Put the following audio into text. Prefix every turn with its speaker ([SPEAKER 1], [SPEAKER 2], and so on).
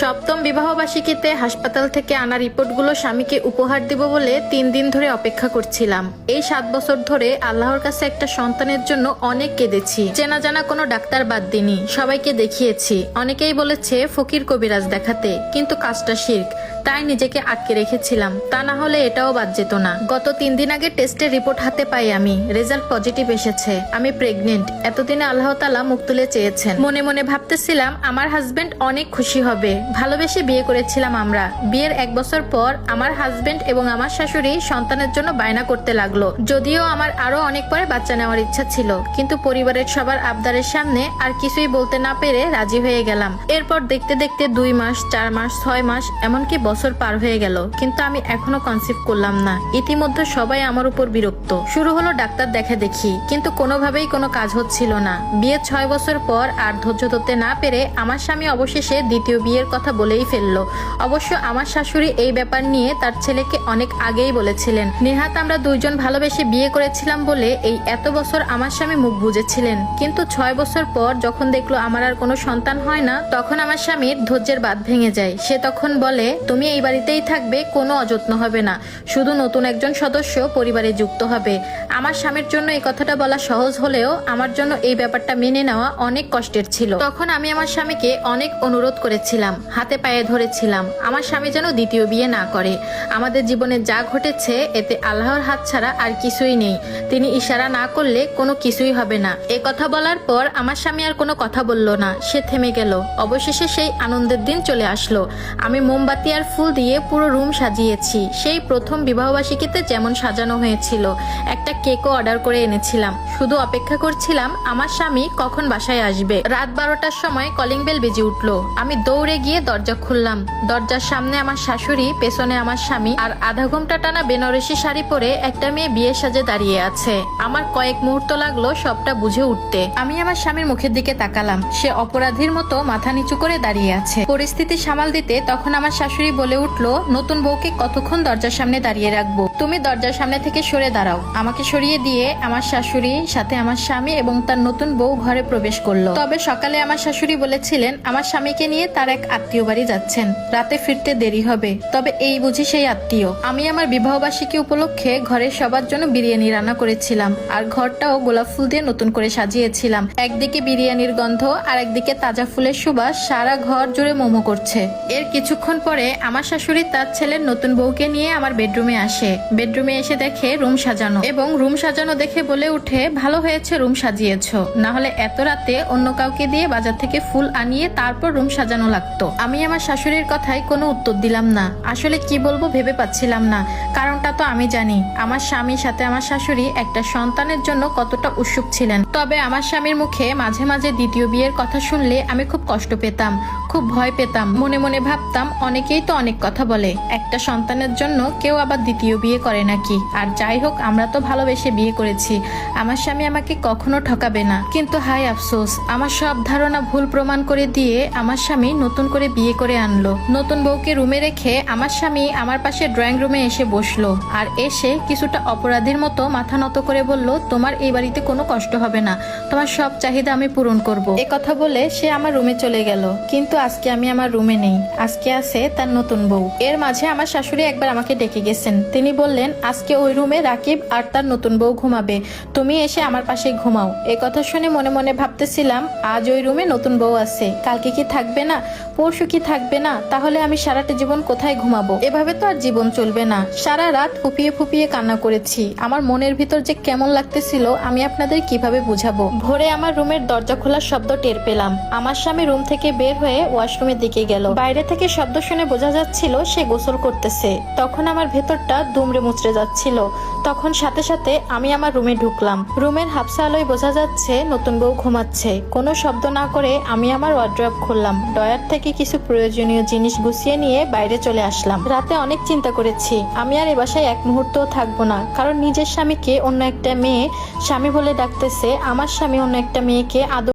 [SPEAKER 1] সপ্তম বিবাহবার্ষিকীতে হাসপাতাল থেকে আনা রিপোর্টগুলো স্বামীকে উপহার দিব বলে তিন দিন ধরে অপেক্ষা করছিলাম। এই সাত বছর ধরে আল্লাহর কাছে একটা সন্তানের জন্য অনেক কেঁদেছি। চেনা জানা কোনো ডাক্তার বাদ দিনি সবাইকে দেখিয়েছি। অনেকেই বলেছে, ফকির কবিরাজ দেখাতে। কিন্তু কাজটা শির্ক। তাই নিজেকে আটকে রেখেছিলাম। তা না হলে এটাও বাদ যেত না। গত তিন দিন আগে টেস্টের রিপোর্ট হাতে পাই আমি। রেজাল্ট পজিটিভ এসেছে। আমি প্রেগনেন্ট। এতদিনে আল্লাহ তালা মুখ তুলে চেয়েছেন। মনে মনে ভাবতেছিলাম, আমার হাজবেন্ড অনেক খুশি হবে। ভালোবেসে বিয়ে করেছিলাম আমরা। বিয়ের এক বছর পর আমার হাজবেন্ড এবং আমার শাশুড়ি সন্তানের জন্য বায়না করতে লাগল। যদিও আমার আরও অনেক পরে বাচ্চা নেওয়ার ইচ্ছা ছিল। কিন্তু পরিবারের সবার আবদারের সামনে আর কিছুই বলতে না পেরে রাজি হয়ে গেলাম। এরপর দেখতে দেখতে দুই মাস, চার মাস, ছয় মাস, এমনকি বছর পার হয়ে গেল, কিন্তু আমি এখনও কনসিভ করলাম না। ইতিমধ্যে সবাই আমার উপর বিরক্ত। শুরু হলো ডাক্তার দেখা দেখি, কিন্তু কোনোভাবেই কোনো কাজ হচ্ছিল না। বিয়ে ছয় বছর পর আর ধৈর্য ধরতে না পেরে আমার স্বামী অবশেষে দ্বিতীয় বিয়ের কথা বলেই ফেলল। অবশ্য আমার শাশুড়ি এই ব্যাপার নিয়ে তার ছেলেকে অনেক আগেই বলেছিলেন। নেহাত আমরা দুইজন ভালোবেসে বিয়ে করেছিলাম বলে এই এত বছর আমার স্বামী মুখ বুঝেছিলেন কিন্তু ছয় বছর পর যখন দেখল আমার আর কোনো সন্তান হয় না, তখন আমার স্বামীর ধৈর্যের বাদ ভেঙে যায়। সে তখন বলে, তুমি এই বাড়িতেই থাকবে, কোনো অযত্ন হবে না। শুধু নতুন একজন সদস্য পরিবারে যুক্ত হবে। আমার স্বামীর জন্য এই কথাটা বলা সহজ হলেও আমার জন্য এই ব্যাপারটা মেনে নেওয়া অনেক কষ্টের ছিল। তখন আমি আমার স্বামীকে অনেক অনুরোধ করেছিলাম, হাতে পায়ে ধরেছিলাম। আমার স্বামী যেন দ্বিতীয় বিয়ে না করে। আমাদের জীবনে যা ঘটেছে, এতে আল্লাহর হাত ছাড়া আর কিছুই নেই। তিনি ইশারা না করলে কোনো কিছুই হবে না। এ কথা বলার পর আমার স্বামী আর কোনো কথা বলল না। সে থেমে গেল। অবশেষে সেই আনন্দের দিন চলে আসলো। আমি মোমবাতি আর ফুল দিয়ে পুরো রুম সাজিয়েছি। সেই প্রথম বিবাহবার্ষিকীতে যেমন সাজানো হয়েছিল, একটা কেকও অর্ডার করে এনেছিলাম। শুধু অপেক্ষা করছিলাম, আমার স্বামী কখন বাসায় আসবে। রাত বারোটার সময় কলিং বেল বেজে উঠল। আমি দৌড়ে গিয়ে দরজা খুললাম। দরজার সামনে আমার শাশুড়ি, পেছনে আমার স্বামী আর আধা ঘণ্টা টানা বেনারসি শাড়ি পরে একটা মেয়ে বিয়ে সাজে দাঁড়িয়ে আছে। আমার কয়েক মুহূর্ত লাগল সবটা বুঝে উঠতে। আমি আমার স্বামীর মুখের দিকে তাকালাম। সে অপরাধীর মতো মাথা নিচু করে দাঁড়িয়ে আছে। পরিস্থিতি সামাল দিতে তখন আমার শাশুড়ি বলে উঠল, নতুন বউকে কতক্ষণ দরজার সামনে দাঁড়িয়ে রাখব? তুমি দরজার সামনে থেকে সরে দাঁড়াও। আমাকে সরিয়ে দিয়ে আমার শাশুড়ি, সাথে আমার স্বামী এবং তার নতুন বউ ঘরে প্রবেশ করল। তবে সকালে আমার শাশুড়ি বলেছিলেন, আমার স্বামীকে নিয়ে তার এক আত্মীয় বাড়ি যাচ্ছেন। রাতে ফিরতে দেরি হবে। তবে এই বুঝি সেই আত্মীয়। আমি আমার বিবাহবার্ষিকী উপলক্ষে ঘরের সবার জন্য বিরিয়ানি রান্না করেছিলাম আর ঘরটাও গোলাপ ফুল দিয়ে নতুন করে সাজিয়েছিলাম। একদিকে বিরিয়ানির গন্ধ আর একদিকে তাজা ফুলের সুবাস সারা ঘর জুড়ে মোমো করছে। এর কিছুক্ষণ পরে আমার শাশুড়ি তার ছেলের নতুন বউকে নিয়ে আমার বেডরুমে আসে। বেডরুমে এসে দেখে রুম সাজানো এবং রুম সাজানো দেখে বলে উঠে ভালো হয়েছে রুম সাজিয়েছো। না হলে এত রাতে অন্য কাউকে দিয়ে বাজার থেকে ফুল আনিয়ে তারপর রুম সাজানো লাগতো। আমি আমার শাশুড়ির কথায় কোনো উত্তর দিলাম না। আসলে কি বলব ভেবে পাচ্ছিলাম না। কারণটা তো আমি জানি, আমার স্বামীর সাথে আমার শাশুড়ি একটা সন্তানের জন্য কতটা উৎসুক ছিলেন। তবে আমার স্বামীর মুখে মাঝে মাঝে দ্বিতীয় বিয়ের কথা শুনলে আমি খুব কষ্ট পেতাম, খুব ভয় পেতাম। মনে মনে ভাবতাম, অনেকেই তো অনেক কথা বলে। একটা সন্তানের জন্য কেউ আবার দ্বিতীয় বিয়ে করে নাকি? আর যাই হোক, আমরা তো ভালোবেসে বিয়ে করেছি। আমার স্বামী আমাকে কখনো ঠকাবে না। কিন্তু হাই আফসোস, আমার সব ধারণা ভুল প্রমাণ করে দিয়ে আমার স্বামী নতুন করে বিয়ে করে আনলো। নতুন বউকে রুমে রেখে আমার স্বামী আমার পাশে ড্রয়িং রুমে এসে বসল। আর এসে কিছুটা অপরাধীর মতো মাথা নত করে বলল, তোমার এই বাড়িতে কোনো কষ্ট হবে না। তোমার সব চাহিদা আমি পূরণ করব। এ কথা বলে সে আমার রুমে চলে গেল। কিন্তু আজকে আমি আমার রুমে নেই। আজকে আছে তার নতুন বউ। এর মাঝে আমার শাশুড়ি একবার আমাকে ডেকে গেছেন। তিনি বললেন, আজকে ওই রুমে রাকিব আর তার নতুন বউ ঘুমাবে। তুমি এসে আমার পাশে ঘুমাও। এ কথা শুনে মনে মনে ভাবতেছিলাম, আজ ওই রুমে নতুন বউ আছে। কালকে কি থাকবে না? পরশু কি থাকবে না? তাহলে আমি সারাটা জীবন কোথায় ঘুমাবো? এভাবে তো আর জীবন চলবে না। সারা রাত ফুপিয়ে ফুপিয়ে কান্না করেছি। আমার মনের ভিতর যে কেমন লাগতেছিল, আমি আপনাদের কীভাবে বুঝাবো? ভোরে আমার রুমের দরজা খোলার শব্দ টের পেলাম। আমার স্বামী রুম থেকে বের হয়ে ওয়াশরুমের দিকে গেল। বাইরে থেকে শব্দ শুনে বোঝা যাচ্ছিল, সে গোসল করতেছে। তখন আমার ভেতরটা দুমড়ে মুচড়ে যাচ্ছিল। তখন সাথে সাথে আমি আমার রুমে ঢুকলাম। রুমের হাফসা আলোয় বোঝা যাচ্ছে নতুন বউ ঘুমাচ্ছে। কোনো শব্দ না করে আমি আমার ওয়ার্ড্রপ খুললাম। ডয়ার থেকে কিছু প্রয়োজনীয় জিনিস গুছিয়ে নিয়ে বাইরে চলে আসলাম। রাতে অনেক চিন্তা করেছি। আমি আর এ বাসায় এক মুহূর্তও থাকব না। কারণ নিজের স্বামীকে অন্য একটা মেয়ে স্বামী বলে ডাকতেছে। আমার স্বামী অন্য একটা মেয়েকে আদর